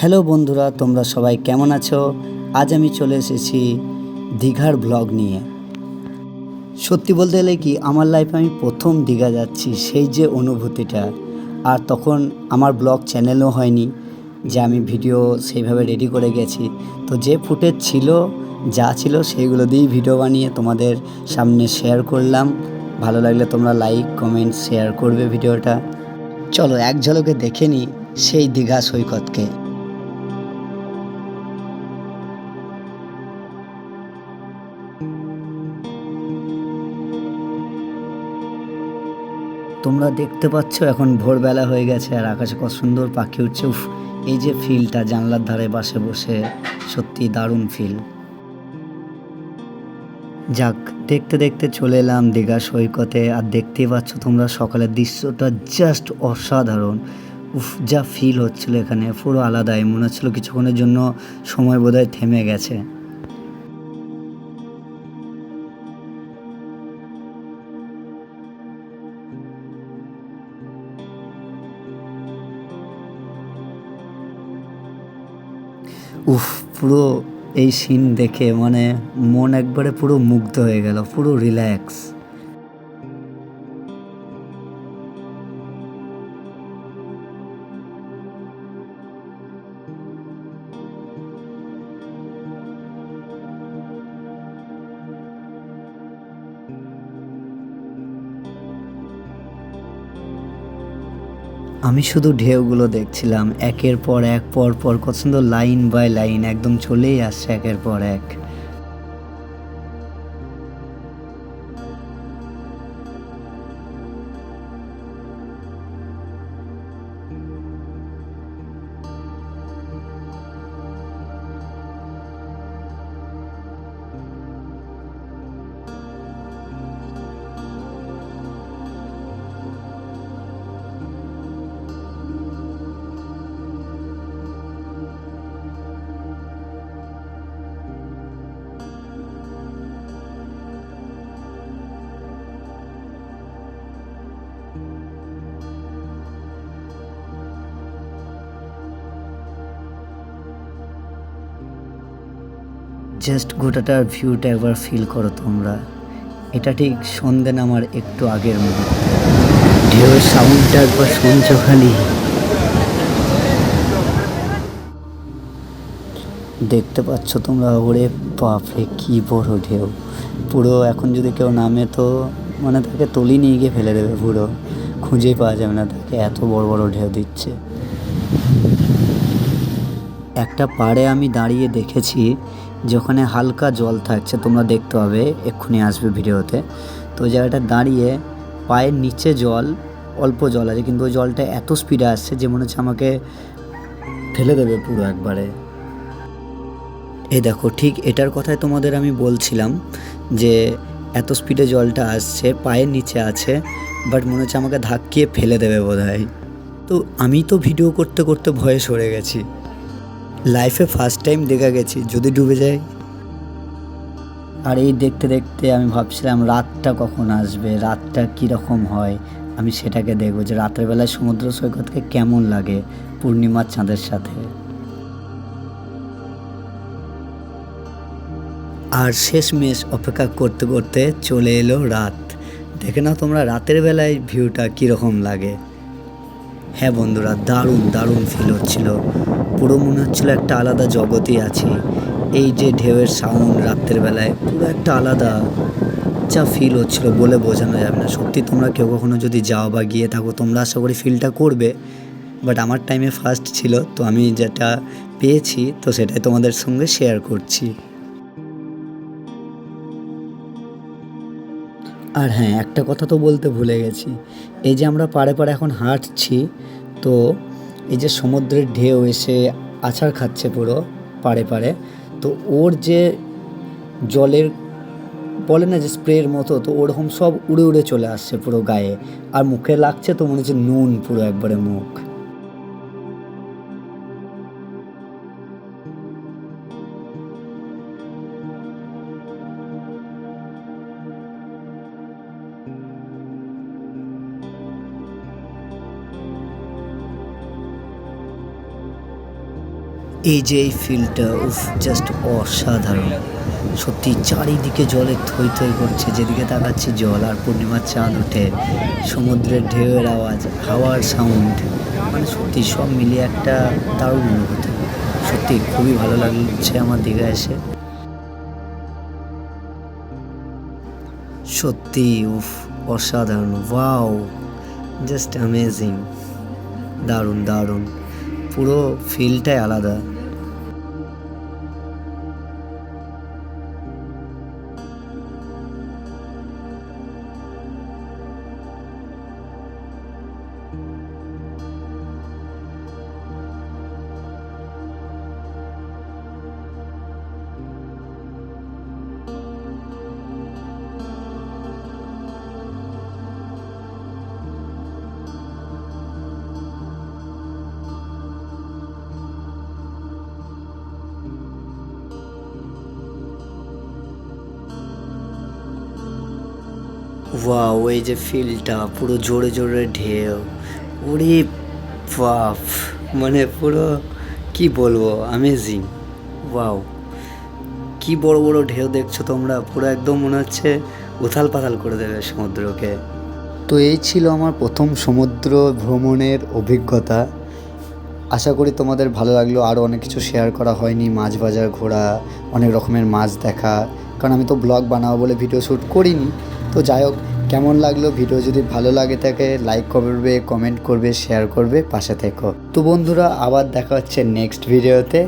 Hello বন্ধুরা, তোমরা সবাই কেমন আছো? আজ আমি চলে এসেছি দীঘার ব্লগ নিয়ে। সত্যি বলতে গেলে কি, আমার লাইফে আমি প্রথম দীঘা যাচ্ছি সেই যে অনুভূতিটা। আর তখন আমার ব্লগ চ্যানেলও হয়নি, যে আমি ভিডিও সেইভাবে রেডি করে গেছি। তো যে ফুটেজ ছিল, যা ছিল সেইগুলো দিয়েই ভিডিও বানিয়ে তোমাদের সামনে শেয়ার করলাম। ভালো লাগলে তোমরা লাইক কমেন্ট শেয়ার করবে ভিডিওটা চলো, এক ঝলকে দেখে নিই সেই দীঘা সৈকতকে। তোমরা দেখতে পাচ্ছ এখন ভোরবেলা হয়ে গেছে আর আকাশে কত সুন্দর পাখি উঠছে। উফ, এই যে ফিলটা, জানলার ধারে বাসে বসে, সত্যি দারুণ ফিল। যাক, দেখতে দেখতে চলে এলাম দীঘা সৈকতে আর দেখতেই পাচ্ছ তোমরা সকালের দৃশ্যটা জাস্ট অসাধারণ। উফ, যা ফিল হচ্ছিল এখানে, পুরো আলাদাই, মনে হচ্ছিল কিছুক্ষণের জন্য সময় বোধহয় থেমে গেছে। উফ পুরো এই সিন দেখে মানে মন একবারে পুরো মুগ্ধ হয়ে গেল পুরো রিল্যাক্স আমি শুধু ঢেউগুলো দেখছিলাম, একের পর এক পর পর কত সুন্দর লাইন বাই লাইন, একদম চলেই আসছে একের পর এক। জাস্ট গোটাটার ভিউটা একবার ফিল করো তোমরা। এটা ঠিক সন্ধে নামার একটু আগের মুহূর্ত ঢেউয়ের সাউন্ডটা একবার শুনছো খালি। দেখতে পাচ্ছ তোমরা, ওরে বাপরে, কি বড় ঢেউ। পুরো এখন যদি কেউ নামে তো মানে তাকে তলি নিয়ে গিয়ে ফেলে দেবে পুরো। খুঁজেই পাওয়া যাবে না, তাকে এত বড় বড় ঢেউ দিচ্ছে। একটা পাড়ে আমি দাঁড়িয়ে দেখেছি যেখানে হালকা জল থাকছে, তোমরা দেখতে পাবে, এক্ষুনি আসবে ভিডিওতে। তো ওই জায়গাটা দাঁড়িয়ে পায়ের নিচে জল, অল্প জল আছে, কিন্তু ওই জলটা এত স্পিডে আসছে যে মনে হচ্ছে আমাকে ফেলে দেবে পুরো একবারে। এই দেখো, ঠিক এটার কথাই তোমাদের আমি বলছিলাম যে এত স্পিডে জলটা আসছে, পায়ের নিচে আছে বাট মনে হচ্ছে আমাকে ধাক্কিয়ে ফেলে দেবে বোধ তো আমি তো ভিডিও করতে করতে ভয়ে সরে গেছি। লাইফে ফার্স্ট টাইম দেখা গেছি যদি ডুবে যায়। আর এই দেখতে দেখতে আমি ভাবছিলাম রাতটা কখন আসবে রাতটা কীরকম হয়? আমি সেটাকে দেখব যে রাতের বেলায় সমুদ্র সৈকতকে কেমন লাগে পূর্ণিমার চাঁদের সাথে। আর শেষমেশ অপেক্ষা করতে করতে চলে এলো রাত। দেখে নাও তোমরা রাতের বেলায় ভিউটা কীরকম লাগে। হ্যাঁ বন্ধুরা, দারুণ দারুণ ফিল হচ্ছিল। পুরো মনে হচ্ছিল একটা আলাদা জগতেই আছি। এই যে ঢেউয়ের সাউন্ড রাত্রের বেলায়, পুরো একটা আলাদা যা ফিল হচ্ছিল বলে বোঝানো যাবে না। সত্যি তোমরা কেউ কখনো যদি যাও বা গিয়ে থাকো, তোমরা আশা করি ফিলটা করবে। বাট আমার টাইমে ফার্স্ট ছিল, তো আমি যেটা পেয়েছি, তো সেটাই তোমাদের সঙ্গে শেয়ার করছি। আর হ্যাঁ একটা কথা তো বলতে ভুলে গেছি। এই যে আমরা পাড়ে পাড়ে এখন হাঁটছি, তো এই যে সমুদ্রের ঢেউ এসে আছাড় খাচ্ছে পুরো পাড়ে পাড়ে, তো ওর যে জলের বলে না যে স্প্রের মতো, তো ওরকম সব উড়ে উড়ে চলে আসছে পুরো গায়ে। আর মুখে লাগছে তো মনে হচ্ছে নুন পুরো একবারে মুখ। এই যে এই ফিল্ডটা উফ জাস্ট অসাধারণ। সত্যি চারিদিকে জলে থই থই করছে, যেদিকে তাকাচ্ছি জল আর পূর্ণিমার চাঁদ ওঠে। সমুদ্রের ঢেউয়ের আওয়াজ, হাওয়ার সাউন্ড মানে সত্যি সব মিলিয়ে একটা দারুণ অনুভূতি। সত্যি খুবই ভালো লাগছে আমার দীঘা এসে। সত্যি, উফ, অসাধারণ ওয়াও জাস্ট অ্যামেজিং দারুণ দারুণ। পুরো ফিলটাই আলাদা। ওয়াও এই যে ফিলটা পুরো জোরে জোরে ঢেউ। ওরে বাপ মানে পুরো, কি বলব অ্যামেজিং ওয়াও কি বড় বড় ঢেউ দেখছ তোমরা, পুরো একদম মনে হচ্ছে উথাল পাতাল করে দেবে সমুদ্রকে। তো এই ছিল আমার প্রথম সমুদ্র ভ্রমণের অভিজ্ঞতা। আশা করি তোমাদের ভালো লাগল আরও অনেক কিছু শেয়ার করা হয়নি, মাছ বাজার ঘোরা অনেক রকমের মাছ দেখা। কারণ আমি তো ব্লগ বানাবো বলে ভিডিও শ্যুট করিনি তো যাই হোক, কেমন লাগল ভিডিও? যদি ভালো লাগে থাকে লাইক করবে কমেন্ট করবে শেয়ার করবে, পাশে থেকো। তো বন্ধুরা, আবার দেখা হচ্ছে নেক্সট ভিডিওতে